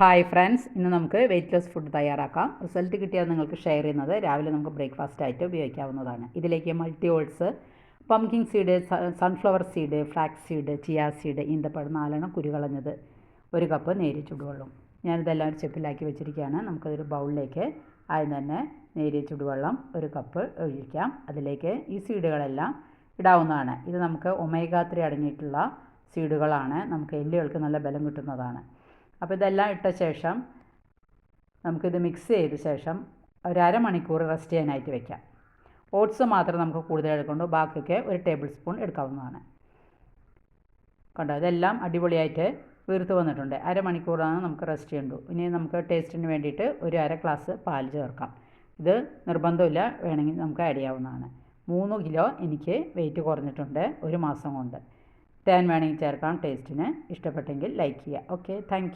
Hi friends ഇന്ന് നമുക്ക് weight loss food തയ്യാറാക്കാം. റിസൾട്ട് കിട്ടിയാൽ നിങ്ങൾക്ക് ഷെയർ ചെയ്യുന്നത് രാവിലെ നമുക്ക് ബ്രേക്ക്ഫാസ്റ്റ് ആയിട്ട് ഉപയോഗിക്കാവുന്നതാണ്. ഇതിലേക്ക് multi ഓൾസ് pumpkin seed sunflower seed flax seed chia seed ഈന്തപ്പഴം നാലെണ്ണം കുരുകളഞ്ഞത് ഒരു കപ്പ് നേരിയ ചുടുവെള്ളം. ഞാനിതെല്ലാം ഒരു ചെപ്പിലാക്കി വെച്ചിരിക്കുകയാണ്. നമുക്കതൊരു ബൗളിലേക്ക് ആദ്യം തന്നെ നേരിയ ചുടുവെള്ളം ഒരു കപ്പ് ഒഴിക്കാം. അതിലേക്ക് ഈ സീഡുകളെല്ലാം ഇടാവുന്നതാണ്. ഇത് നമുക്ക് ഒമേഗ അടങ്ങിയിട്ടുള്ള സീഡുകളാണ്. നമുക്ക് എല്ലുകൾക്ക് നല്ല ബലം കിട്ടുന്നതാണ്. അപ്പോൾ ഇതെല്ലാം ഇട്ട ശേഷം നമുക്കിത് മിക്സ് ചെയ്ത ശേഷം ഒരു അരമണിക്കൂർ റെസ്റ്റ് ചെയ്യാനായിട്ട് വെക്കാം. ഓട്സ് മാത്രം നമുക്ക് കൂടുതൽ എടുക്കുള്ളൂ ബാക്കിയൊക്കെ ഒരു ടേബിൾ സ്പൂൺ എടുക്കാവുന്നതാണ്. കണ്ടോ? ഇതെല്ലാം അടിപൊളിയായിട്ട് വീർത്ത് വന്നിട്ടുണ്ട്. അരമണിക്കൂറാണ് നമുക്ക് റെസ്റ്റ് ചെയ്യേണ്ടു ഇനി നമുക്ക് ടേസ്റ്റിന് വേണ്ടിയിട്ട് ഒരു അര ഗ്ലാസ് പാൽ ചേർക്കാം. ഇത് നിർബന്ധമില്ല. വേണമെങ്കിൽ നമുക്ക് ആഡ് ചെയ്യാവുന്നതാണ്. മൂന്ന് കിലോ എനിക്ക് വെയിറ്റ് കുറഞ്ഞിട്ടുണ്ട് ഒരു മാസം കൊണ്ട്. തേൻ വേണമെങ്കിൽ ചേർക്കാം ടേസ്റ്റിന് ഇഷ്ടപ്പെട്ടെങ്കിൽ ലൈക്ക് ചെയ്യുക. Okay thank